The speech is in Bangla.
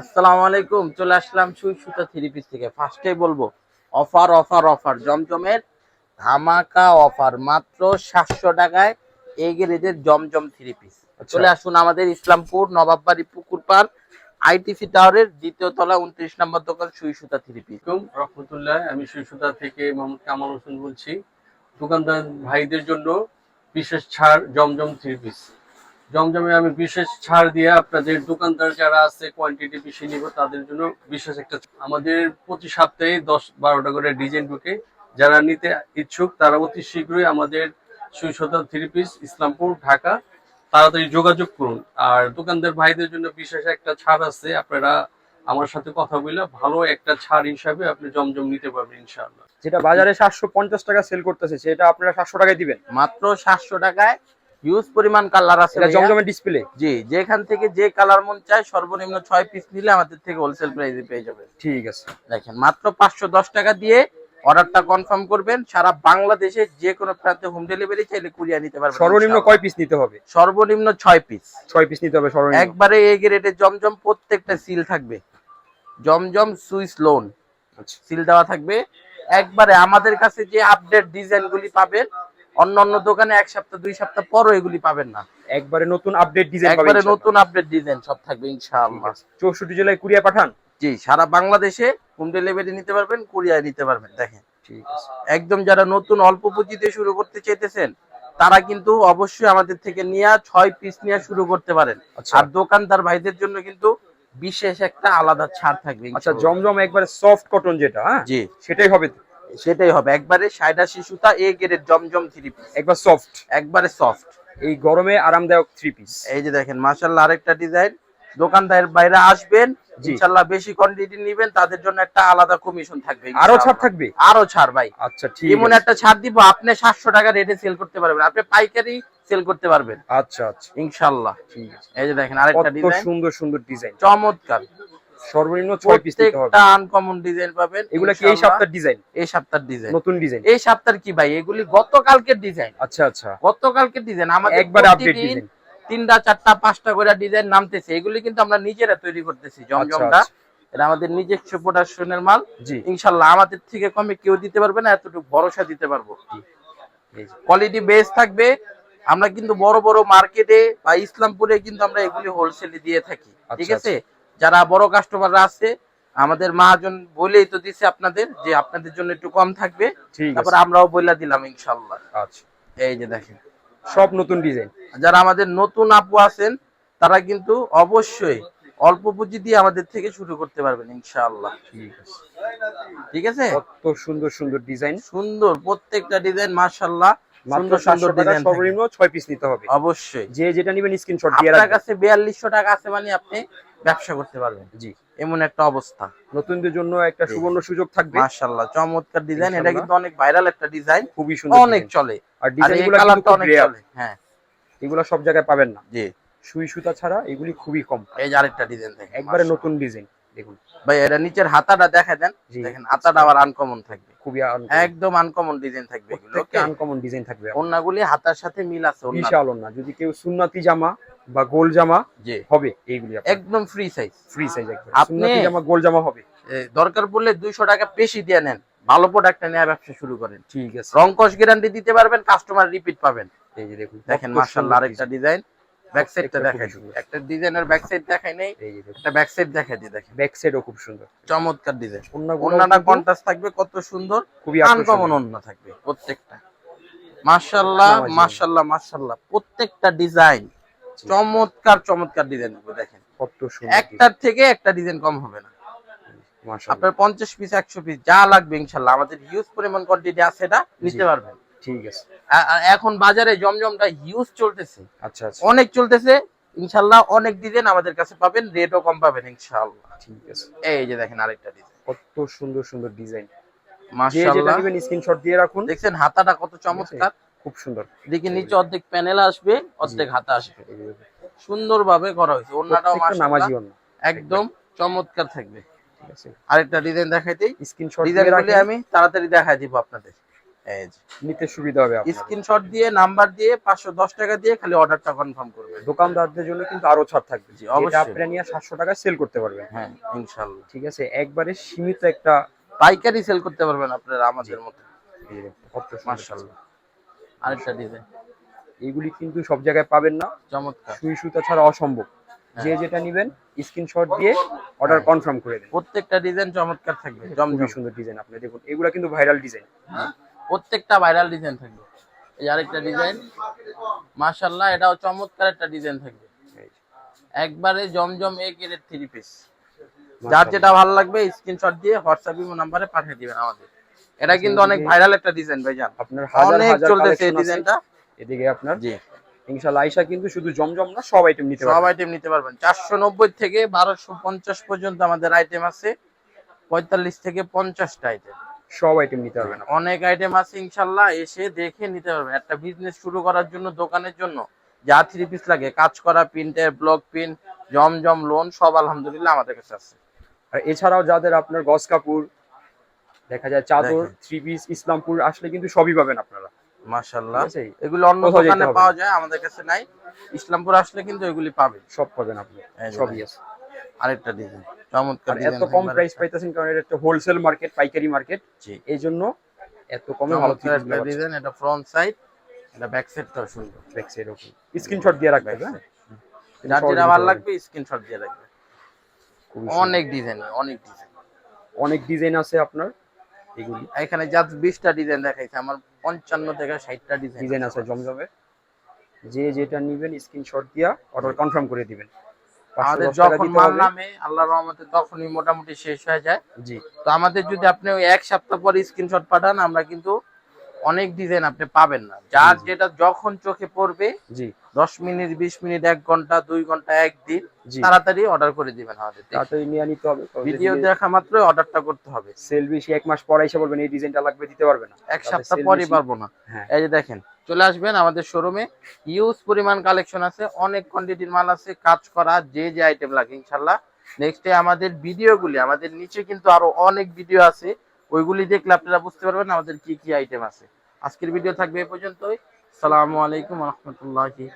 আসসালামু আলাইকুম চলে আসলাম সুই সুতা থ্রি পিস থেকে ফার্স্টে বলব অফার অফার অফার জমজমের ধামাকা অফার মাত্র সাতশো টাকায় এই গ্রেডের জমজম থ্রি পিস আচ্ছা। চলে আসুন আমাদের ইসলামপুর নবাববাড়ি পুকুর পার আইটিসি টাওয়ারের দ্বিতীয় তলা উনত্রিশ নম্বর দোকান সুই সুতা থ্রি পিস রহমতুল্লাহ আমি শিশুতা থেকে মোহাম্মদ কামাল হোসেন বলছি। দোকানদার ভাইদের জন্য বিশেষ ছাড় জমজম থ্রি পিস জমজমে আমি বিশেষ ছাড় দিয়ে আপনাদের দোকানদার যারা আছে কোয়ান্টিটি বেশি নিব তাদের জন্য বিশেষ একটা আমাদের প্রতি সপ্তাহে দশ বারোটা করে ডিজাইন ঢুকে। যারা নিতে ইচ্ছুক তারা অতি শীঘ্রই আমাদের সুইশতা থ্রি পিস ইসলামপুর ঢাকা তাড়াতাড়ি যোগাযোগ করুন। আর দোকানদার ভাইদের জন্য বিশেষ একটা ছাড় আছে। আপনারা আমার সাথে কথা বলে ভালো একটা ছাড় হিসাবে আপনি জমজম নিতে পারবেন ইনশাআল্লাহ। যেটা বাজারে সাতশো পঞ্চাশ টাকা সেল করতেছে সেটা আপনারা সাতশো টাকায় দিবেন? মাত্র সাতশো টাকায় হিউজ পরিমাণ কালার আছে। জমজমের ডিসপ্লে জি যেখান থেকে যে কালার মন চায় সর্বনিম্ন ছয় পিস নিলে আমাদের থেকে হোলসেল প্রাইসে পেয়ে যাবে ঠিক আছে। দেখেন মাত্র পাঁচশো দশ টাকা দিয়ে অর্ডারটা কনফার্ম করবেন। সারা বাংলাদেশে যে কোনো প্রান্তে হোম ডেলিভারি চাইলে কুরিয়ার নিতে পারবেন সর্বনিম্ন। কয় পিস নিতে হবে? সর্বনিম্ন ছয় পিস ছয় পিস নিতে হবে সর্বনিম্ন। একবারে এই গ্রেডের জমজম প্রত্যেকটা সিল থাকবে। জমজম সুইস লোন আচ্ছা। সিল দেওয়া থাকবে। একবারে আমাদের কাছে যে আপডেট ডিজাইন গুলি পাবেন অন্য অন্য দোকানে এক সপ্তাহ দুই সপ্তাহ পরও এগুলি পাবেন না। একবারে নতুন আপডেট ডিজাইন একবারে নতুন আপডেট ডিজাইন সব থাকবে ইনশাআল্লাহ। চৌষট্টি জেলায় কুরিয়া পাঠান? জি সারা বাংলাদেশে হোম ডেলিভারি নিতে পারবেন কুরিয়ার নিতে পারবেন দেখেন। ঠিক আছে। একদম যারা নতুন অল্প পুঁজিতে শুরু করতে চাইতেছেন তারা কিন্তু অবশ্যই আমাদের থেকে নিয়ে ছয় পিস নিয়ে শুরু করতে পারেন। আচ্ছা। আর দোকানদার ভাইদের জন্য কিন্তু বিশেষ একটা আলাদা ছাড় থাকবে আচ্ছা জমজম একবারে সফট কটন যেটা হ্যাঁ? জি। সেটাই হবে? সেটাই হবে। একবারে সাইডা শিশুতা এ গ্রেড জমজম থ্রি পিস একবার সফট একবারে সফট এই গরমে আরামদায়ক থ্রি পিস এই যে দেখেন মাশাআল্লাহ আরেকটা ডিজাইন দোকানদার বাইরে আসবেন। ইনশাআল্লাহ বেশি কোয়ান্টিটি নেবেন তাদের জন্য একটা আলাদা কমিশন থাকবে। আরও ছাড় থাকবে? আরও ছাড় ভাই। আচ্ছা ঠিক এমন একটা ছাড় দিব আপনি সাতশো টাকা রেটে সেল করতে পারবেন। আপনি পাইকারি সেল করতে পারবেন। আচ্ছা আচ্ছা। ইনশাল্লাহ ঠিক আছে। এই যে দেখেন আরেকটা কত ডিজাইন সুন্দর সুন্দর ডিজাইন চমৎকার। সর্বনিম্ন পিস নিতে হবে। আনকমন ডিজাইন পাবেন এগুলা কি এই সপ্তাহের ডিজাইন এই সপ্তাহের ডিজাইন নতুন ডিজাইন এই সপ্তাহের কি ভাই? এগুলি গতকালকের ডিজাইন আচ্ছা আচ্ছা। গতকালকের ডিজাইন আমাদের একবারে আপডেট ডিজাইন তিনটা চারটা পাঁচটা করে ডিজাইন নামতেছে। এগুলি কিন্তু আমরা নিজেরা তৈরি করতেছি জমজমটা আচ্ছা। এটা আমাদের নিজস্ব প্রোডাকশনের মাল। ইনশাল্লাহ আমাদের থেকে কমে কেউ দিতে পারবে না এতটুকু ভরসা দিতে পারব। কোয়ালিটি বেস থাকবে। আমরা কিন্তু বড় বড় মার্কেটে বা ইসলামপুরে কিন্তু আমরা এগুলি হোলসেলে দিয়ে থাকি। ঠিক আচ্ছা, আছে? যারা বড় কাস্টমাররা আছে আমাদের মহাজন বলেই তো দিছে আপনাদের যে আপনাদের জন্য একটু কম থাকবে। তারপর আমরাও বইলা দিলাম ইনশাল্লাহ আচ্ছা। এই যে দেখেন। সব নতুন ডিজাইন। যারা আমাদের নতুন আপু আছেন তারা কিন্তু অবশ্যই অল্প পুঁজি দিয়ে আমাদের থেকে শুরু করতে পারবেন ইনশাআল্লাহ। ঠিক আছে। ঠিক আছে? কত সুন্দর সুন্দর ডিজাইন। সুন্দর প্রত্যেকটা ডিজাইন মাশাআল্লাহ। সুন্দর সুন্দর ডিজাইন সর্বনিম্ন ছয় পিস নিতে হবে। অবশ্যই। যে যেটা নিবেন স্ক্রিনশট দিয়ে আপনার রাখবেন। কাছে বিয়াল্লিশশো টাকা আছে মানে আপনি ব্যবসা করতে পারবেন। জি। এমন একটা অবস্থা। নতুনদের জন্য একটা সুবর্ণ সুযোগ থাকবে। মাশাআল্লাহ চমৎকার ডিজাইন এটা কিন্তু অনেক ভাইরাল একটা ডিজাইন খুবই সুন্দর অনেক চলে। আর ডিজাইনগুলো কালারটা অনেক চলে হ্যাঁ। এগুলো সব জায়গায় পাবেন না। জি। সুই সুতা ছাড়া এগুলি খুবই কম। এই যে আরেকটা ডিজাইন দেখেন একবারে নতুন ডিজাইন দেখুন। ভাই এটা নিচের হাতাটা দেখা দেন। দেখেন হাতাটা আবার আনকমন থাকবে। খুবই একদম আনকমন ডিজাইন থাকবে আনকমন ডিজাইন থাকবে। ওন্নাগুলি হাতার সাথে মিল আছে ওন্নার। বিশাল না যদি কেউ সুন্নাতি জামা বা গোল জামা হবে এইগুলি একদম ফ্রি সাইজ ফ্রি সাইজ আপনি- সুন্নাতি জামা গোল জামা হবে। দরকার পড়লে দুইশো টাকা বেশি দিয়ে নেন। ভালো প্রোডাক্টটা নিয়ে ব্যবসা শুরু করেন। ঠিক আছে। রংকশ গ্যারান্টি দিতে পারবেন কাস্টমার রিপিট পাবেন। এই যে দেখুন দেখেন মাশাআল্লাহ আরেকটা ডিজাইন ব্যাক সাইডটা প্রত্যেকটা দেখাই দিই একটা ডিজাইনের ব্যাক সাইড দেখাই নেই design। এই যে দেখুন। একটা ব্যাক সাইড দেখাই দিই দেখেন। ব্যাক সাইডও খুব সুন্দর। চমৎকার ডিজাইন ওন্নাটা কন্ট্রাস্ট থাকবে কত সুন্দর খুবই আনকমন ওন্না থাকবে প্রত্যেকটা। মাশাআল্লাহ মাশাআল্লাহ মাশাআল্লাহ প্রত্যেকটা ডিজাইন চমৎকার চমৎকার ডিজাইন দেখেন। কত সুন্দর একটার থেকে একটা ডিজাইন কম হবে না। আপনার পঞ্চাশ পিস একশো পিস যা লাগবে ইনশাল্লাহ। আমাদের হিউজ পরিমাণ কোয়ান্টিটি আছে এটা নিতে পারবেন। ঠিক আছে। এখন বাজারে জমজমটা হিউজ চলতেছে। আচ্ছা আচ্ছা। অনেক চলতেছে ইনশাল্লাহ অনেক ডিজাইন আমাদের কাছে পাবেন রেটও কম পাবেন ইনশাল্লাহ ঠিক আছে। এই যে দেখেন আরেকটা ডিজাইন। কত সুন্দর সুন্দর ডিজাইন। মাশাআল্লাহ। স্ক্রিনশট দিয়ে রাখুন। দেখছেন হাতাটা কত চমৎকার। খুব সুন্দর। দেখি নিচে অর্ধেক প্যানেল আসবে অর্ধেক হাতা আসবে। সুন্দরভাবে করা হয়েছে নামাজি মাশাআল্লাহ একদম চমৎকার থাকবে। ঠিক আছে। আরেকটা ডিজাইন দেখাইতেই স্ক্রিনশট দিয়ে ডিজাইনগুলি রাখুন। আমি তাড়াতাড়ি দেখাই দিব আপনাদের। নিতে সুবিধা হবে স্ক্রিনশট দিয়ে নাম্বার দিয়ে পাঁচশো দশ টাকা দিয়ে খালি অর্ডারটা কনফার্ম করবেন। দোকানদারদের জন্য কিন্তু আরও ছাড় থাকবে। জি, অবশ্যই। আপনারা নিয়ে সাতশো টাকায় সেল করতে পারবেন। হ্যাঁ ইনশাল্লাহ ঠিক আছে একবারে সীমিত একটা পাইকারি সেল করতে পারবেন আপনারা আমাদের মতো। মার্শাল্লাহ আরেকটা ডিজাইন এগুলি কিন্তু সব জায়গায় পাবেন না। চমৎকার। সুই সুতা ছাড়া অসম্ভব। হ্যাঁ। যে যেটা নেবেন স্ক্রিনশট দিয়ে অর্ডার কনফার্ম করে দেন। প্রত্যেকটা ডিজাইন চমৎকার থাকবে জমজম। সুন্দর ডিজাইন আপনি দেখুন এগুলা কিন্তু ভাইরাল ডিজাইন প্রত্যেকটা ভাইরাল ডিজাইন থাকবে। এই আরেকটা ডিজাইন মাশাল্লাহ এটাও চমৎকার একটা ডিজাইন থাকবে। একবারে জমজম এ গ্রেড থ্রি পিস যার যেটা ভালো লাগবে স্ক্রিনশট দিয়ে হোয়াটসঅ্যাপ ইমো নাম্বারে পাঠিয়ে দিবেন আমাদের। এটা কিন্তু অনেক ভাইরাল একটা ডিজাইন ভাইজান। আপনার হাজার হাজার চলতেছে এই ডিজাইনটা এদিকে আপনার জি। ইনশাআল্লাহ আইসা কিন্তু শুধু জমজম না সব আইটেম নিতে পারবেন। সব আইটেম নিতে পারবেন। চারশো নব্বই থেকে বারোশো পঞ্চাশ পর্যন্ত আমাদের আইটেম আছে। পঁয়তাল্লিশ থেকে পঞ্চাশটা আইটেম সব আইটেম নিতে পারবেন অনেক আইটেম আছে ইনশাল্লাহ এসে দেখে নিতে পারবেন। একটা বিজনেস শুরু করার জন্য দোকানের জন্য যা থ্রি পিস লাগে কাজ করা প্রিন্টের ব্লক প্রিন্ট জমজম লোন সব আলহামদুলিল্লাহ আমাদের কাছে আছে। আর এছাড়াও যাদের আপনার গস কাপড় দেখা যায় চাদর থ্রি পিস ইসলামপুর আসলে কিন্তু সবই পাবেন আপনারা। মাশাল্লাহ। ঠিক এগুলো অন্য দোকানে পাওয়া যায় আমাদের কাছে নাই। ইসলামপুর আসলে কিন্তু এগুলি পাবেন। সব পাবেন আপনি। সবই আছে। আরেকটা ডিজাইন চমৎকার এত কম প্রাইস পাইতেছেন কারণ এটা একটা হোলসেল মার্কেট পাইকারি মার্কেট জি। এই জন্য এত কমে ভালো একটা ডিজাইন এটা ফ্রন্ট সাইড এটা ব্যাক সাইডটাও সুন্দর। দেখছে এরকম স্ক্রিনশট দিয়ে রাখবে হ্যাঁ? যার যেটা ভালো লাগবে স্ক্রিনশট দিয়ে রাখবে। অনেক ডিজাইন অনেক ডিজাইন অনেক ডিজাইন আছে আপনার। এগুলি। এখানে জাস্ট বিশটা ডিজাইন দেখাইছে আমার পঞ্চান্ন থেকে ষাটটা ডিজাইন ডিজাইন আছে। জমজমে। যে যেটা নিবেন স্ক্রিনশট দিয়া অর্ডার কনফার্ম করে দিবেন। 510 আমাদের যখন মাল নামে আল্লাহর রহমতে তখনই মোটামুটি শেষ হয়ে যায়। জি। তো আমাদের যদি আপনি ওই এক সপ্তাহ পরে স্ক্রিনশট পাঠান আমরা কিন্তু অনেক ডিজাইন আপনি পাবেন না। যার। যেটা যখন চোখে পড়বে জি। দশ মিনিট বিশ মিনিট এক ঘণ্টা দুই ঘণ্টা একদিন তাড়াতাড়ি অর্ডার করে দিবেন আমাদের। তাড়াতাড়ি নিয়ে নিতে হবে ভিডিও দেখা মাত্র অর্ডারটা করতে হবে। সেল বেশি এক মাস পরে এসে বলবেন এই ডিজাইনটা লাগবে দিতে পারবে না। এক সপ্তাহ পরই পারব না। হ্যাঁ। এই যে দেখেন চলে আসবেন আমাদের শোরুমে ইউজ পরিমাণ কালেকশন আছে, অনেক কোয়ান্টিটির মাল আছে, কাজ করা, যে যে আইটেম লাগে, ইনশাল্লাহ। নেক্সট আমাদের ভিডিওগুলি আমাদের নিচে কিন্তু আরও অনেক ভিডিও আছে। ওইগুলি দেখলে আপনারা বুঝতে পারবেন আমাদের কি কি আইটেম আছে। আজকের ভিডিও থাকবে এ পর্যন্তই। সালামু আলাইকুম রহমতুল্লাহি